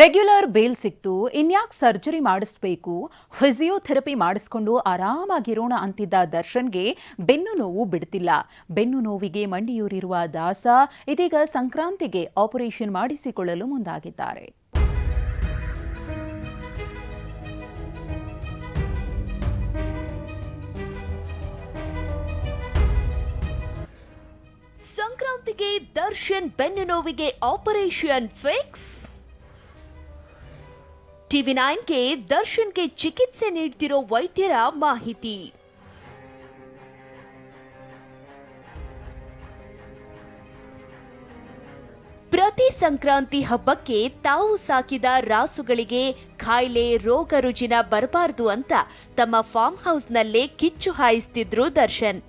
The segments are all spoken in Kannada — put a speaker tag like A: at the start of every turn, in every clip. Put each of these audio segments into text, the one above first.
A: ರೆಗ್ಯುಲರ್ ಬೇಲ್ ಸಿಕ್ತು, ಇನ್ಯಾಕ್ ಸರ್ಜರಿ ಮಾಡಿಸ್ಬೇಕು, ಫಿಸಿಯೋಥೆರಪಿ ಮಾಡಿಸ್ಕೊಂಡು ಆರಾಮಾಗಿರೋಣ ಅಂತಿದ್ದ ದರ್ಶನ್ಗೆ ಬೆನ್ನು ನೋವು ಬಿಡ್ತಿಲ್ಲ. ಬೆನ್ನು ನೋವಿಗೆ ಮಂಡಿಯೂರಿರುವ ದಾಸ ಇದೀಗ ಸಂಕ್ರಾಂತಿಗೆ ಆಪರೇಷನ್ ಮಾಡಿಸಿಕೊಳ್ಳಲು ಮುಂದಾಗಿದ್ದಾರೆ.
B: ಸಂಕ್ರಾಂತಿಗೆ ದರ್ಶನ್ ಬೆನ್ನು ನೋವಿಗೆ ಆಪರೇಷನ್ ಫಿಕ್ಸ್. ಟಿವಿ ನೈನ್ಗೆ ದರ್ಶನ್ಗೆ ಚಿಕಿತ್ಸೆ ನೀಡ್ತಿರೋ ವೈದ್ಯರ ಮಾಹಿತಿ. ಪ್ರತಿ ಸಂಕ್ರಾಂತಿ ಹಬ್ಬಕ್ಕೆ ತಾವು ಸಾಕಿದ ರಾಸುಗಳಿಗೆ ಖಾಯಿಲೆ, ರೋಗ ರುಜಿನ ಬರಬಾರದು ಅಂತ ತಮ್ಮ ಫಾರ್ಮ್ ಹೌಸ್ನಲ್ಲೇ ಕಿಚ್ಚು ಹಾಯಿಸ್ತಿದ್ರು ದರ್ಶನ್.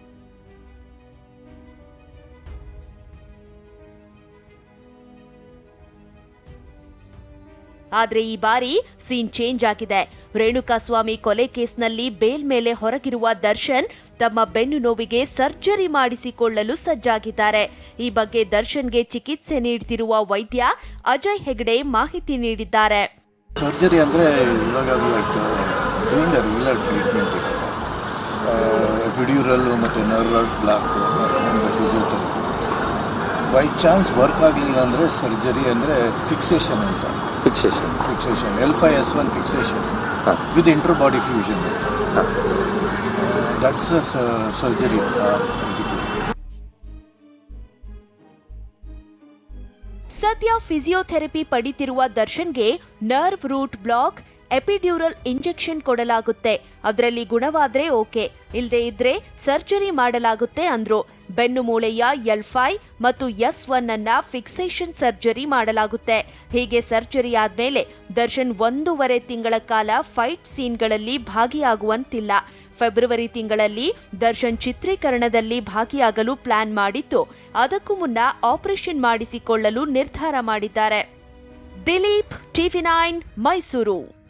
B: ಆದ್ರೆ ಈ ಬಾರಿ ಸೀನ್ ಚೇಂಜ್ ಆಗಿದೆ. ರೇಣುಕಾಸ್ವಾಮಿ ಕೊಲೆ ಕೇಸ್ನಲ್ಲಿ ಬೇಲ್ ಮೇಲೆ ಹೊರಗಿರುವ ದರ್ಶನ್ ತಮ್ಮ ಬೆನ್ನು ನೋವಿಗೆ ಸರ್ಜರಿ ಮಾಡಿಸಿಕೊಳ್ಳಲು ಸಜ್ಜಾಗಿದ್ದಾರೆ. ಈ ಬಗ್ಗೆ ದರ್ಶನ್ಗೆ ಚಿಕಿತ್ಸೆ ನೀಡುತ್ತಿರುವ ವೈದ್ಯ ಅಜಯ್ ಹೆಗ್ಡೆ ಮಾಹಿತಿ ನೀಡಿದ್ದಾರೆ.
C: ಸರ್ಜರಿ ಅಂದರೆ ಇವಾಗ ಅ ಟ್ರೀಟ್ಮೆಂಟ್ ಮತ್ತು ಬ್ಲಾಕ್ ಬೈ ಚಾನ್ಸ್ ವರ್ಕ್ ಆಗಲಿಲ್ಲ ಅಂದರೆ ಸರ್ಜರಿ ಅಂದರೆ ಫಿಕ್ಸೇಷನ್ ಅಂತ.
D: Fixation
C: fixation L five S one fixation. With inter body fusion that's surgery
B: ಸದ್ಯ ಫಿಸಿಯೋಥೆರಪಿ ಪಡಿತಿರುವ ದರ್ಶನ್ಗೆ nerve root block epidural injection ಕೊಡಲಾಗುತ್ತೆ. ಅದರಲ್ಲಿ ಗುಣವಾದ್ರೆ ಓಕೆ ಇಲ್ಲದೆ ಇದ್ರೆ ಸರ್ಜರಿ ಮಾಡಲಾಗುತ್ತೆ ಅಂದ್ರು. ಬೆನ್ನು ಮೂಳೆಯ ಎಲ್ ಫೈವ್ ಮತ್ತು ಎಸ್ ಒನ್ ಅನ್ನ ಫಿಕ್ಸೇಷನ್ ಸರ್ಜರಿ ಮಾಡಲಾಗುತ್ತೆ. ಹೀಗೆ ಸರ್ಜರಿ ಆದ್ಮೇಲೆ ದರ್ಶನ್ ಒಂದೂವರೆ ತಿಂಗಳ ಕಾಲ ಫೈಟ್ ಸೀನ್ಗಳಲ್ಲಿ ಭಾಗಿಯಾಗುವಂತಿಲ್ಲ. ಫೆಬ್ರವರಿ ತಿಂಗಳಲ್ಲಿ ದರ್ಶನ್ ಚಿತ್ರೀಕರಣದಲ್ಲಿ ಭಾಗಿಯಾಗಲು ಪ್ಲಾನ್ ಮಾಡಿತ್ತು. ಅದಕ್ಕೂ ಮುನ್ನ ಆಪರೇಷನ್ ಮಾಡಿಸಿಕೊಳ್ಳಲು ನಿರ್ಧಾರ ಮಾಡಿದ್ದಾರೆ. Dilip, TV nine, Mysuru.